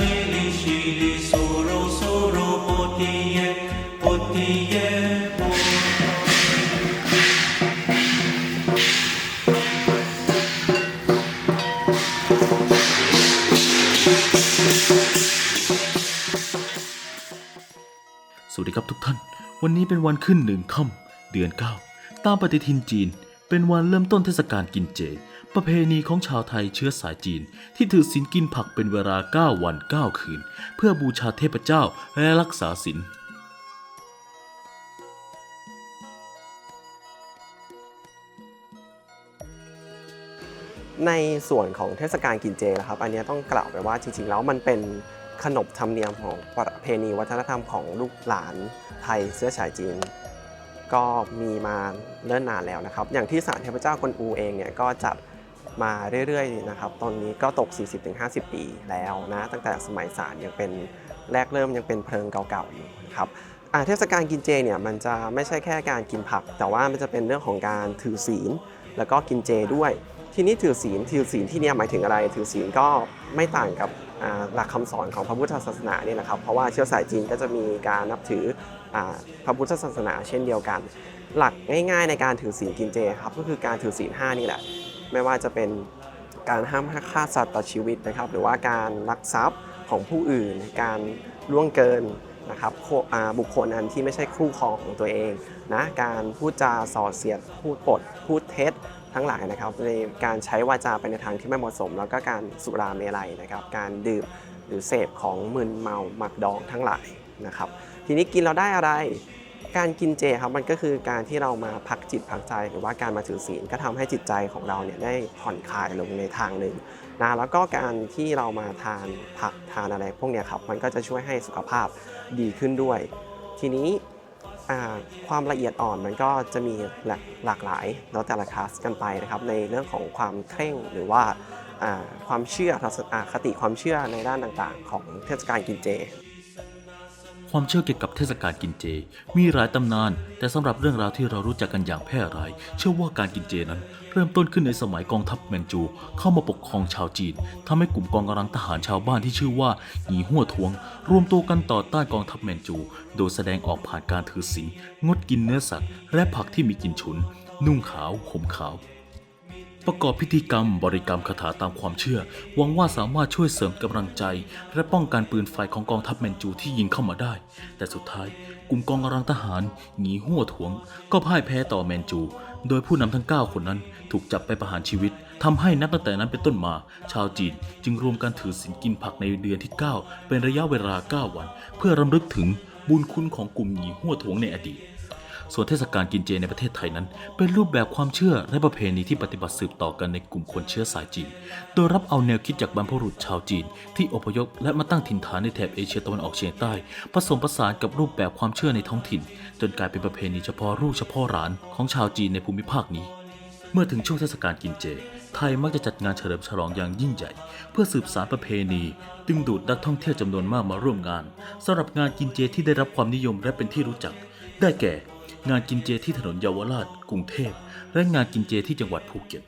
Shili Shili Soro Soro Potiye Potiye สวัสดีครับทุกท่าน วันนี้เป็นวันขึ้นหนึ่งค่ำเดือน 9 ตามปฏิทินจีน เป็นวันเริ่มต้นเทศกาลกินเจ ประเพณีของชาวไทยเชื้อสายจีน ที่ถือศีลกินผักเป็นเวลา 9 วัน 9 คืน เพื่อบูชาเทพเจ้าและรักษาศีลในส่วนของเทศกาลกินเจนะครับ อันนี้ต้องกล่าวไปว่าจริงๆ แล้วมันเป็นขนบธรรมเนียมของประเพณีวัฒนธรรมของลูกหลานไทยเสื้อสายจีน ก็มีมาเนิ่นนานแล้วนะครับ อย่างที่ศาลเทพเจ้ากวนอูเองเนี่ยก็จัด มาเรื่อยๆนะครับ ตอนนี้ก็ตก 40-50 ปีแล้วนะตั้งแต่สมัยศาลยังเป็นแรกเริ่มยังเป็นเพลิงเก่าๆอยู่นะครับเทศกาลกินเจเนี่ยมันจะไม่ใช่แค่การกินผัก แต่ว่ามันจะเป็นเรื่องของการถือศีล แล้วก็กินเจด้วย ทีนี้ถือศีลถือศีลที่นี่หมายถึงอะไร ถือศีลก็ไม่ต่างกับหลักคำสอนของพระพุทธศาสนาเนี่ยนะครับ เพราะว่าเชื้อสายจีนก็จะมีการนับถืออพระพุทธศาสนาเช่นเดียวกัน หลักง่ายๆในการถือศีลกินเจครับก็คือการถือศีลห้านี่แหละ ไม่ว่าจะเป็นการห้ามฆ่าสัตว์ต่อชีวิตนะครับ หรือว่าการลักทรัพย์ของผู้อื่น การล่วงเกินนะครับบุคคลอันที่ไม่ใช่คู่ครองของตัวเองนะการพูดจาส่อเสียดพูดปดพูดเท็จทั้งหลายนะครับในการใช้วาจาไปในทางที่ไม่เหมาะสม แล้วก็การสุราเมลัยนะครับ การดื่มหรือเสพของมึนเมาหมักดองทั้งหลายนะครับ ทีนี้กินเราได้อะไร การกินเจครับมันก็คือการที่เรามาพักจิตพักใจ หรือว่าการมาถือศีลก็ทำให้จิตใจของเราเนี่ยได้ผ่อนคลายลงในทางหนึ่งนะแล้วก็การที่เรามาทานผักทานอะไรพวกเนี้ยครับมันก็จะช่วยให้สุขภาพดีขึ้นด้วย ทีนี้ความละเอียดอ่อนมันก็จะมีหลากหลากหลายแล้วแต่ละคลาสกันไปนะครับในเรื่องของความเคร่งหรือว่าความเชื่อทัศนคติความเชื่อในด้านต่างๆ ของเทศกาลกินเจ ความเชื่อเกี่ยวกับเทศกาลกินเจ มีหลายตำนาน แต่สำหรับเรื่องราวที่เรารู้จักกันอย่างแพร่หลาย เชื่อว่าการกินเจนั้น เริ่มต้นขึ้นในสมัยกองทัพแมนจู เข้ามาปกครองชาวจีนทำให้กลุ่มกองกำลังทหารชาวบ้านที่ชื่อว่าหนีหัวทวง รวมตัวกันต่อต้านกองทัพแมนจู โดยแสดงออกผ่านการถือศีลงดกินเนื้อสัตว์ และผักที่มีกลิ่นฉุน นุ่งขาวห่มขาว ประกอบพิธีกรรมบริกรรมคาถาตามความเชื่อหวังว่าสามารถช่วยเสริมกำลังใจ และป้องกันปืนไฟของกองทัพแมนจูที่ยิงเข้ามาได้ แต่สุดท้ายกลุ่มกองกำลังทหารหนีหัวถวง ก็พ่ายแพ้ต่อแมนจู โดยผู้นำทั้ง 9 คนนั้นถูกจับไปประหารชีวิตทำให้นับตั้งแต่นั้นเป็นต้นมา ชาวจีนจึงรวมกันถือศีลกินผักในเดือนที่ 9 เป็นระยะเวลา 9 วัน เพื่อรำลึกถึงบุญคุณของกลุ่มหนีหัวถวงในอดีต ส่วนเทศกาลกินเจในประเทศไทยนั้น เป็นรูปแบบความเชื่อและประเพณีที่ปฏิบัติสืบต่อกันในกลุ่มคนเชื้อสายจีน โดยรับเอาแนวคิดจากบรรพบุรุษชาวจีน ที่อพยพและมาตั้งถิ่นฐานในแถบเอเชียตะวันออกเฉียงใต้ ผสมผสานกับรูปแบบความเชื่อในท้องถิ่น จนกลายเป็นประเพณีเฉพาะรูปเฉพาะร้านของชาวจีนในภูมิภาคนี้ เมื่อถึงช่วงเทศกาลกินเจ ไทยมักจะจัดงานเฉลิมฉลองอย่างยิ่งใหญ่ เพื่อสืบสานประเพณีดึงดูดนักท่องเที่ยวจำนวนมากมาร่วมงานสำหรับงานกินเจที่ได้รับความนิยมและเป็นที่รู้จัก ได้แก่ งานกินเจที่ถนนเยาวราช กรุงเทพ และงานกินเจที่จังหวัดภูเก็ต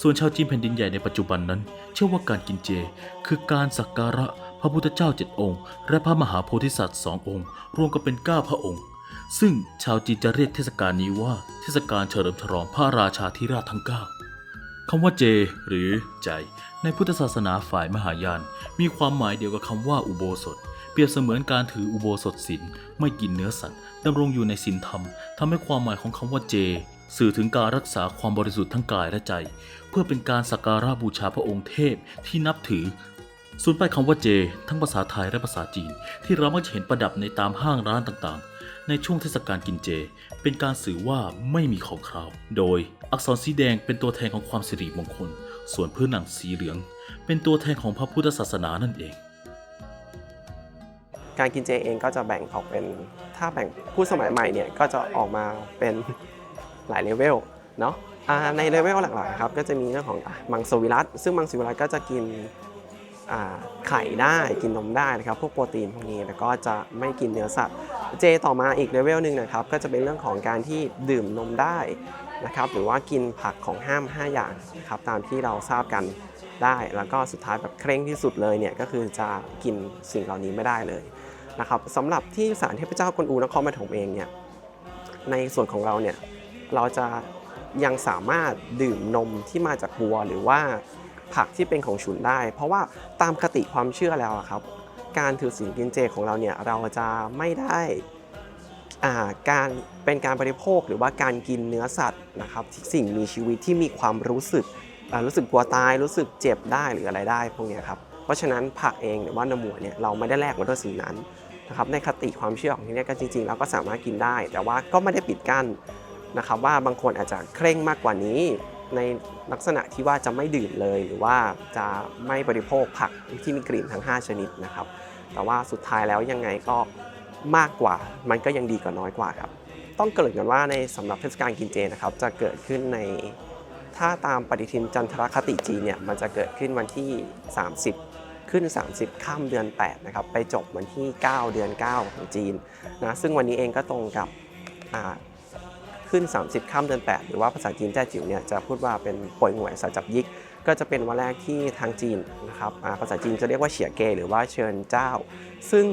ส่วนชาวจีนแผ่นดินใหญ่ในปัจจุบันนั้น เชื่อว่าการกินเจ คือการสักการะพระพุทธเจ้าเจ็ดองค์ และพระมหาโพธิสัตว์สององค์ รวมกันเป็นเก้าพระองค์ ซึ่งชาวจีนจะเรียกเทศกาลนี้ว่า เทศกาลเฉลิมฉลองพระราชาธิราชทั้งเก้าคำว่าเจ หรือใจ ในพุทธศาสนาฝ่ายมหายาน มีความหมายเดียวกับคำว่าอุโบสถ เปรียบเสมือนการถืออุโบสถศีลไม่กินเนื้อสัตว์ดำรงอยู่ในศีลธรรมทำให้ความหมายของคำว่าเจ สื่อถึงการรักษาความบริสุทธิ์ทั้งกายและใจ เพื่อเป็นการสักการะบูชาพระองค์เทพที่นับถือส่วนป้ายคำว่าเจ ทั้งภาษาไทยและภาษาจีน ที่เรามักจะเห็นประดับในตามห้างร้านต่างๆ ในช่วงเทศกาลกินเจ เป็นการสื่อว่าไม่มีของคราว โดยอักษรสีแดงเป็นตัวแทนของความสิริมงคล ส่วนพื้นหนังสีเหลือง เป็นตัวแทนของพระพุทธศาสนานั่นเอง การกินเจเองก็จะแบ่งออกเป็น ถ้าแบ่งผู้สมัยใหม่เนี่ยก็จะออกมาเป็นหลายเลเวลเนาะในเลเวลหลักๆครับก็จะมีเรื่องของอมังสวิรัตซึ่งมังสวิรัตก็จะกินไข่ได้กินนมได้นะครับพวกโปรตีนพวกนี้แล้วก็จะไม่กินเนื้อสัตว์เจต่อมาอีกเลเวลหนึ่งนะครับก็จะเป็นเรื่องของการที่ดื่มนมได้นะครับหรือว่ากินผักของห้าม 5 อย่างนะครับตามที่เราทราบกันได้ แล้วก็สุดท้ายแบบเคร่งที่สุดเลยเนี่ยก็คือจะกินสิ่งเหล่านี้ไม่ได้เลย นะครับสำหรับที่ศาลเทพเจ้ากวนอูนครปฐมเองเนี่ยในส่วนของเราเนี่ยเราจะยังสามารถดื่มนมที่มาจากวัวหรือว่าผักที่เป็นของฉุนได้ เพราะว่าตามคติความเชื่อแล้วอะครับ การถือศีลกินเจของเราเนี่ยเราจะไม่ได้อ่าการเป็นการบริโภคหรือว่าการกินเนื้อสัตว์นะครับสิ่งมีชีวิตที่มีความรู้สึกรู้สึกกลัวตายรู้สึกเจ็บได้หรืออะไรได้พวกนี้ครับเพราะฉะนั้นผักเองหรือว่านมวัวเนี่ยเราไม่ได้แลกมาด้วยสิ่งนั้น นะครับในคติความเชื่อของที่นี้ก็จริงๆเราก็สามารถกินได้ แต่ว่าก็ไม่ได้ปิดกั้นนะครับว่าบางคนอาจจะเคร่งมากกว่านี้ ในลักษณะที่ว่าจะไม่ดื่มเลย หรือว่าจะไม่บริโภคผักที่มีกลิ่นทั้ง 5 ชนิดนะครับ แต่ว่าสุดท้ายแล้วยังไงก็มากกว่า มันก็ยังดีกว่าน้อยกว่าครับ ต้องเกริ่นกันว่าในสำหรับเทศกาลกินเจนะครับ จะเกิดขึ้นในถ้าตามปฏิทินจันทรคติจีนเนี่ยมันจะเกิดขึ้นวันที่ 30 ขึ้น 30 ข้ามเดือน 8 นะครับ ไปจบวันที่ 9 เดือน 9 ของจีนนะซึ่งวันนี้เองก็ตรงกับขึ้น 30 ข้ามเดือน 8 หรือว่าภาษาจีนแจ้จิ๋วเนี่ยจะพูดว่าเป็นป่วยหงวยสาจับยิก ก็จะเป็นวันแรกที่ทางจีนนะครับภาษาจีนจะเรียกว่าเฉียเก หรือว่าเชิญเจ้า ซึ่ง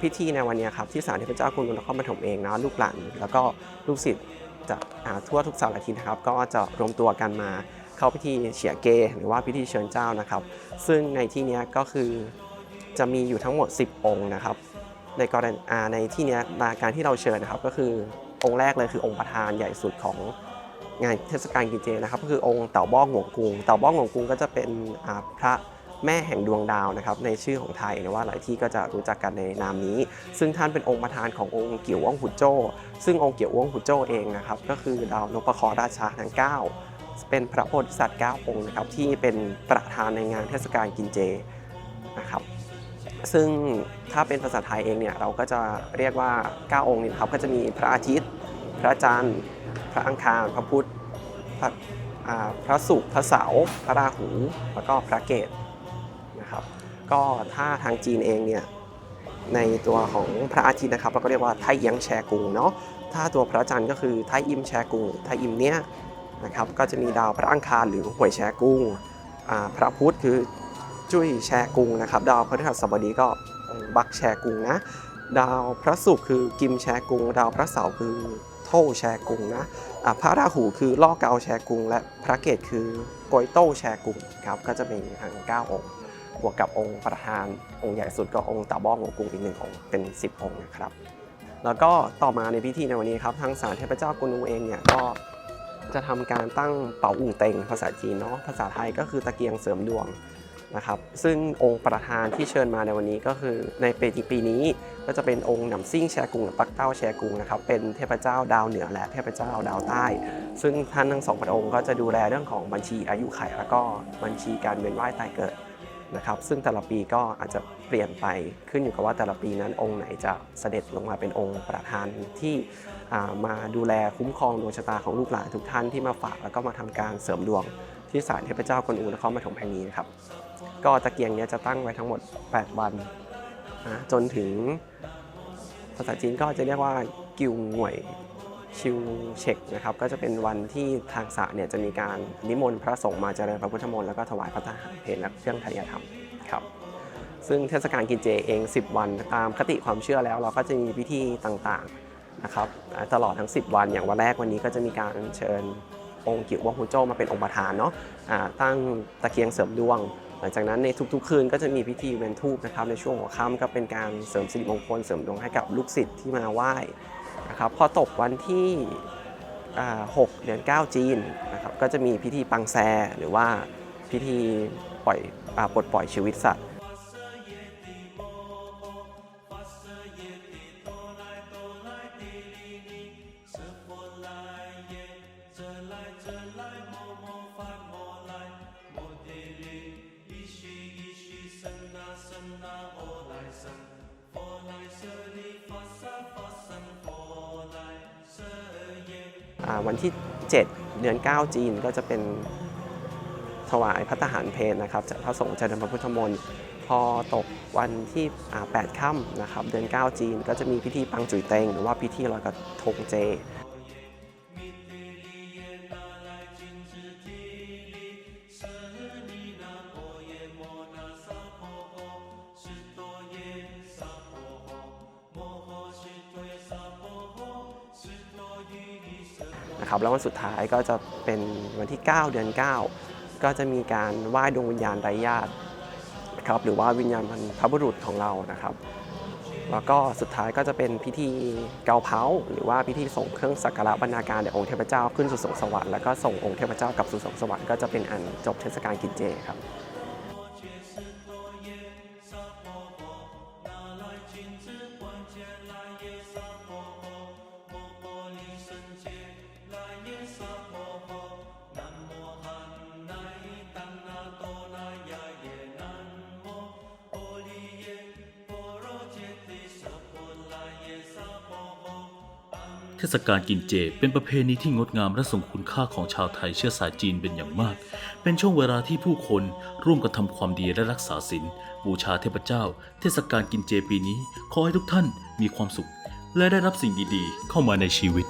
พิธีในวันนี้ครับที่ศาลเทพเจ้าคุณนครปฐมเองนะลูกหลานแล้วก็ลูกศิษย์จากทั่วทุกสารทิศนะครับก็จะรวมตัวกันมา เข้าพิธีเฉียเก หรือว่าพิธีเชิญเจ้านะครับ ซึ่งในที่นี้ก็คือจะมีอยู่ทั้งหมด 10 องค์นะครับ ในกรณีในที่นี้การที่เราเชิญนะครับก็คือองค์แรกเลยคือองค์ประธานใหญ่สุดของงานเทศกาลกินเจนะครับก็คือองค์เต่าบ้องหงวงกุงเต่าบ้องหงวงกุงก็จะเป็นพระแม่แห่งดวงดาวนะครับในชื่อของไทยหรือว่าหลายที่ก็จะรู้จักกันในนามนี้ ซึ่งท่านเป็นองค์ประธานขององค์เกี่ยวว่องหุโจ้ซึ่งองค์เกี่ยวว่องหุโจ้เองนะครับก็คือดาวนพเคราะห์ราชาทั้ง 9 เป็นพระโพธิสัตว์9องค์นะครับที่เป็นประธานในงานเทศกาลกินเจนะครับซึ่งถ้าเป็นภาษาไทยเองเนี่ยเราก็จะเรียกว่า 9 องค์นี้นะครับก็จะมีพระอาทิตย์ พระจันทร์ พระอังคาร พระพุธ พระพระศุกร์พระเสาร์พระราหูแล้วก็พระเกตนะครับก็ถ้าทางจีนเองเนี่ยในตัวของพระอาทิตย์นะครับเราก็เรียกว่าไทเยียงแชกุงเนาะถ้าตัวพระจันทร์ก็คือไทอิมแชกุงไทอิมเนี้ย นะครับก็จะมีดาวพระอังคารหรือหวยแชกุ้งพระพุธคือจุ้ยแชกุ้งนะครับ ดาวพฤหัสบดีก็บักแชกุ้งนะ ดาวพระศุกร์คือกิมแชกุ้งดาวพระเสาร์คือโทแชกุงนะอ่าพระราหูคือล่อเกาแชกุง และพระเกตคือโกยโต้แชกุงครับก็จะมีทั้ง9องค์ บวกกับองค์ประธาน องค์ใหญ่สุดก็องค์ตาบ้องของกุงอีกหนึ่งองค์เป็น 10 องค์นะครับ แล้วก็ต่อมาในพิธีในวันนี้ครับทางศาลเทพเจ้ากวนอูเองเนี่ยก็ จะทำการตั้งเป่าอุ่งเต็งภาษาจีนเนาะภาษาไทยก็คือตะเกียงเสริมดวงนะครับซึ่งองค์ประธานที่เชิญมาในวันนี้ก็คือในปีปีนี้ก็จะเป็นองค์หนำซิ่งแชกุงหรือปักเต้าแชกุงนะครับเป็นเทพเจ้าดาวเหนือและเทพเจ้าดาวใต้ ซึ่งท่านทั้งสองพระองค์ก็จะดูแลเรื่องของบัญชีอายุไขแล้วก็บัญชีการเวียนว่ายตายเกิดนะครับซึ่งแต่ละปีก็อาจจะเปลี่ยนไปขึ้นอยู่กับว่าแต่ละปีนั้นองค์ไหนจะเสด็จลงมาเป็นองค์ประธานที่ มาดูแลคุ้มครองดวงชะตาของลูกหลานทุกท่านที่มาฝากแล้วก็มาทำการเสริมดวงที่ศาลเทพเจ้ากวนอูนครปฐมแห่งนี้นะครับ ก็ตะเกียงเนี้ยจะตั้งไว้ทั้งหมด 8 วันนะจนถึงภาษาจีนก็จะเรียกว่ากิวหน่วยชิวเช็กนะครับก็จะเป็นวันที่ทางศาลเนี่ยจะมีการนิมนต์พระสงฆ์มาเจริญพระพุทธมนต์แล้วก็ถวายพระทหารเพลและเครื่องไทยธรรมครับซึ่งเทศกาลกินเจเอง 10 วันตามคติความเชื่อแล้ว เราก็จะมีพิธีต่างๆ นะครับตลอดทั้ง 10 วันอย่างวันแรกวันนี้ก็จะมีการเชิญองค์กิววังฮูโจมาเป็นองค์ประธานเนาะอ่าตั้งตะเกียงเสริมดวง หลังจากนั้นในทุกๆ คืนก็จะมีพิธีเวียนทูบนะครับในช่วงหัวค่ำก็เป็นการเสริมสิริมงคลเสริมดวงให้กับลูกศิษย์ที่มาไหว้นะครับพอตกวันที่6เดือน 9 จีนนะครับก็จะมีพิธีปังแซหรือว่าพิธีปล่อยอปลดปล่อยชีวิตสัตว์ อ่าวันที่ 7 เดือน 9 จีนก็จะเป็นถวายพระทหารเพลนะครับจากพระสงฆ์เจริญพระพุทธมนต์พอตกวันที่อ่า8ค่ำนะครับ เดือน 9 จีนก็จะมีพิธีปังจุยเตงหรือว่าพิธีลอยกระทงเจ นะครับแล้ววันสุดท้ายก็จะเป็นวันที่ 9 เดือน 9 ก็จะมีการไหว้ดวงวิญญาณไร้ญาตินะครับหรือว่าวิญญาณบรรพบุรุษของเรานะครับ แล้วก็สุดท้ายก็จะเป็นพิธีเกาเผาหรือว่าพิธีส่งเครื่องสักการะบรรณาการแด่องค์เทพเจ้าขึ้นสู่สวงสวรรค์แล้วก็ส่งองค์เทพเจ้ากลับสู่สวงสวรรค์ก็จะเป็นอันจบเทศกาลกินเจครับ เทศกาลกินเจเป็นประเพณีที่งดงามและทรงคุณค่าของชาวไทยเชื้อสายจีนเป็นอย่างมาก เป็นช่วงเวลาที่ผู้คนร่วมกันทำความดีและรักษาศีลบูชาเทพเจ้า เทศกาลกินเจปีนี้ ขอให้ทุกท่านมีความสุข และได้รับสิ่งดีๆ เข้ามาในชีวิต